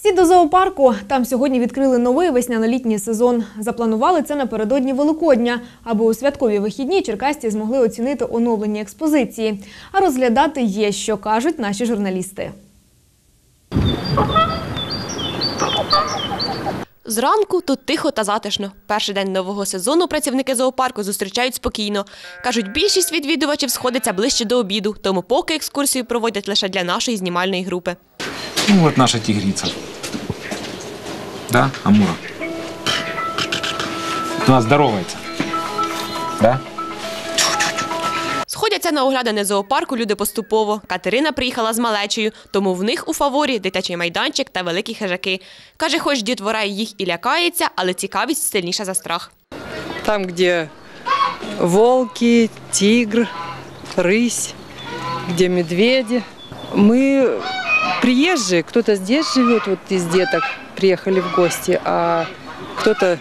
Всі до зоопарку. Там сьогодні відкрили новий весняно-літній сезон. Запланували це напередодні Великодня, аби у святкові вихідні черкасці змогли оцінити оновлені експозиції. А розглядати є, що кажуть наші журналісти. Зранку тут тихо та затишно. Перший день нового сезону працівники зоопарку зустрічають спокійно. Кажуть, більшість відвідувачів сходиться ближче до обіду, тому поки екскурсію проводять лише для нашої знімальної групи. Ну вот наша тигрица. Да, Амура? Она здоровается. Да? Сходяться на оглядане зоопарку люди поступово. Катерина приїхала з малечею, тому в них у фаворі дитячий майданчик та великі хижаки. Каже, хоч дітвора їх і лякається, але цікавість сильніша за страх. Там, где волки, тигр, рысь, где медведи. Мы приезжие, кто-то здесь живет, вот из деток приехали в гости, а кто-то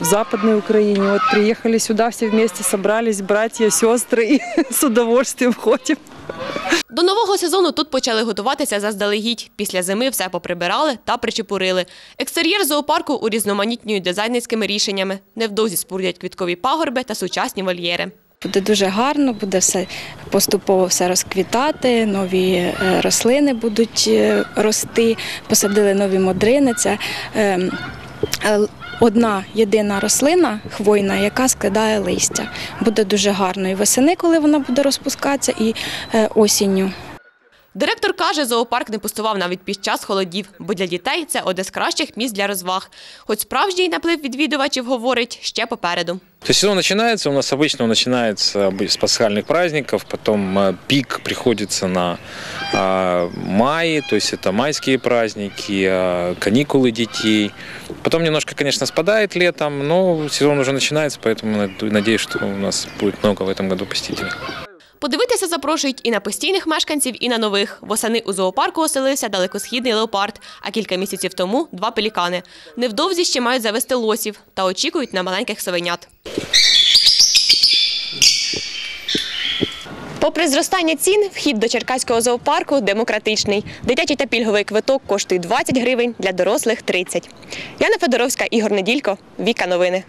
в Западной Украине. Вот приехали сюда, все вместе собрались, братья, сестры, и с удовольствием ходим. До нового сезону тут почали готуватися заздалегідь. Після зими все поприбирали та причепурили. Екстер'єр зоопарку урізноманітнюють дизайнерськими рішеннями. Невдовзі спорудять квіткові пагорби та сучасні вольєри. Буде дуже гарно, буде все поступово все розквітати, нові е, рослини будуть е, рости, посадили нові модрини. Це е, е, одна єдина рослина хвойна, яка складає листя. Буде дуже гарно і восени, коли вона буде розпускатися, і осінню. Директор каже, зоопарк не пустував навіть під час холодів, бо для дітей це одне з кращих місць для розваг. Хоч справжній наплив відвідувачів говорить ще попереду. То есть сезон начинается, у нас обычно он начинается с пасхальных праздников, потом э, пик приходится на э, май, то есть это майские праздники, э, каникулы детей. Потом немножко, конечно, спадает летом, но сезон уже начинается, поэтому над- надеюсь, что у нас будет много в этом году посетителей. Подивитися запрошують і на постійних мешканців, і на нових. Восени у зоопарку оселився далекосхідний леопард, а кілька місяців тому – два пелікани. Невдовзі ще мають завести лосів та очікують на маленьких совенят. Попри зростання цін, вхід до Черкаського зоопарку демократичний. Дитячий та пільговий квиток коштує 20 гривень, для дорослих – 30. Яна Федоровська, Ігор Неділько, Віка Новини.